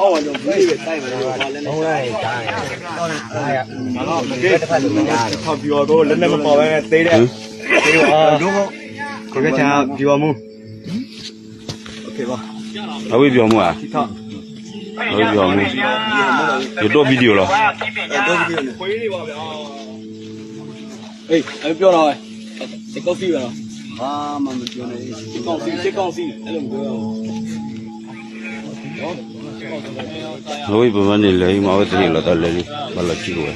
အော်တော့ဘူးပဲတိုက်မှာတော့ဘာလဲနဲ့ဟုတ်လားကြားတယ်ဟုတ်တယ်အားရတော့မကေတစ်ဖက်လိုမရတော့ထောက်ပြီးတော့လက်နဲ့မပေါ်ပဲသေးတဲ့သေးပါတို့ကိုကချာပြီးပါမူโอเคပါ အဝေးပြောမှုอ่ะ ဒီတော့ အဝေးပြောမှုရတော့ဗီဒီယိုလား တော့ပြီးနေခွေးနေပါဗျာအေးအဲ့ပြောတော့ဒီကော်ဖီပဲနော်ဘာမှမပြောနဲ့ဒီကော်ဖီဒီကော်ဖီအဲ့လိုပြော အ ဝေးပမနေလေမဝတ်တယ်လို့တော့လေဘာလို့ကြည့်လို့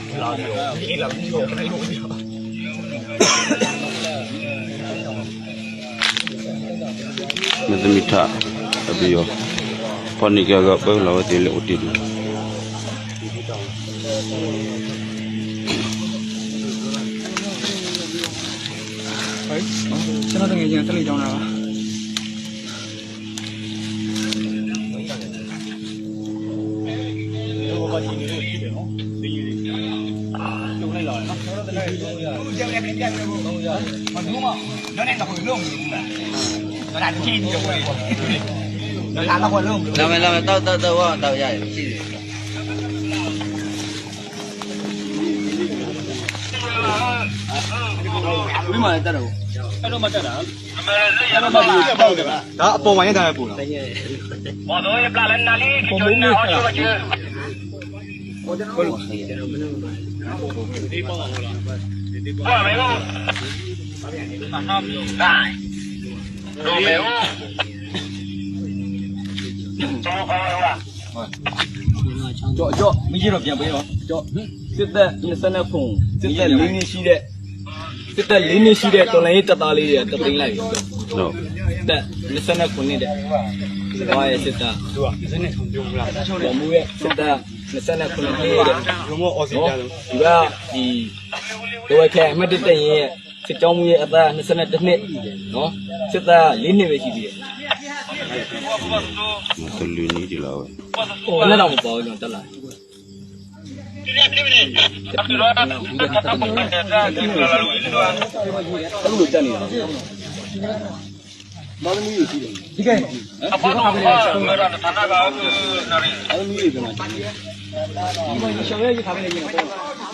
မသမီထအပြီးရောပဏိကကပဲလာဝတ်တယ်လို့အတိတူကျွန်တော်တကယ်ချင်းတက်လေကြောင်းတာပါ လာမယ်လာမယ်တောက်တောက်တောက်အောင်တောက်ရတယ်ရှိတယ်ဝိမာတက်တော့အဲ့တော့မတက်တာဒါအပေါ်မှာရတဲ့ပူလားပုံမုံလေးခါ ကြော့ကြော့မကြီးတော့ပြန်ပေးတော့ကြော့စစ်သက်29ခုစစ်သက်၄နှစ်ရှိတဲ့စစ်သက်၄နှစ်ရှိတဲ့တော်လိုင်းတပ်သားလေးတွေတပိန်လိုက်ဟုတ်တက်29ခုနှစ်တဲ့ ဘာရဲ့စစ်သားသူက29ခုပြောဘူးလားတော်မူရဲ့စစ်သား29ခုနှစ်တဲ့ဘုံမောအော်စီကြတယ်ဒီကဒီဒိုဝဲခဲအမှတ်တက်ရဲ့စစ်ကြောင်းမူရဲ့အသား22နှစ်နော်စစ်သား၄နှစ်ပဲရှိသေးတယ်မတလူနီဒီလာဝဲဟိုလည်းတော့မပေါ်ဘူးကျွန်တော်တက်လာအဲ့လိုတက်နေတာ ဘာလို့မီးရှိတယ်ဒီကဲအဖေကဘာလဲဆက်မရတာဌာနကအဲ့မီးတွေပြန်လာဒီရှော်ရဲကြီးထားနေနေတော့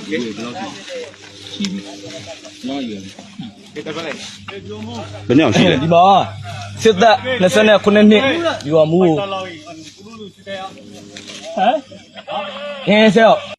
ကဲဒီတော့ရှိပြီနော်ယူဘယ်နှစ်အောင်ရှိလဲဒီမှာစစ်သက်29နှစ်ဒီကမူဟမ်ဟင်းဆက်